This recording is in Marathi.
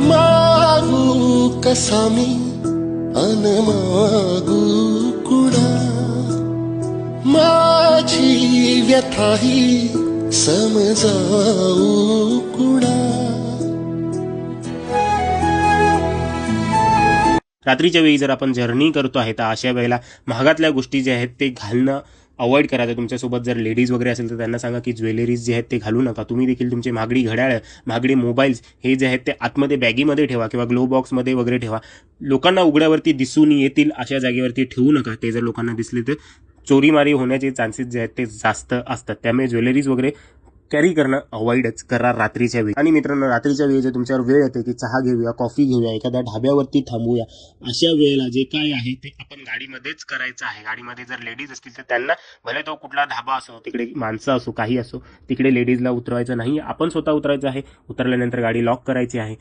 मागू कसा मी अन मागू कुणा माझी व्यथा ही समजावू कुणा रात्रीच्या वेळी जर आपण जर्नी करतो आहे तर अशा वेळेला महागातल्या गोष्टी ज्या आहेत ते घालणं अवॉइड करायचं तुमच्यासोबत जर लेडीज वगैरे असेल तर त्यांना सांगा की ज्वेलरीज जे आहेत ते घालू नका. तुम्ही देखील तुमचे महागडी घड्याळ महागडी मोबाईल्स हे जे आहेत ते आतमध्ये बॅगीमध्ये ठेवा किंवा ग्लो बॉक्समध्ये वगैरे ठेवा. लोकांना उघड्यावरती दिसून येतील अशा जागेवरती ठेवू नका. ते जर लोकांना दिसले तर चोरीमारी होण्याचे चान्सेस जे आहेत ते जास्त असतात. त्यामुळे ज्वेलरीज वगैरे कॅरी करणं अवॉइडच करा रात्रीच्या वेळी. आणि मित्रांनो रात्रीच्या वेळी जर तुमच्यावर वेळ येते की चहा घेऊया कॉफी घेऊया एखाद्या ढाब्यावरती थांबूया अशा वेळेला जे काय आहे ते आपण गाडीमध्येच करायचं आहे. गाडीमध्ये जर लेडीज असतील तर त्यांना भले तो कुठला धाबा असो तिकडे माणसं असो काही असो तिकडे लेडीजला उतरवायचं नाही. आपण स्वतः उतरायचं आहे उतरल्यानंतर गाडी लॉक करायची आहे.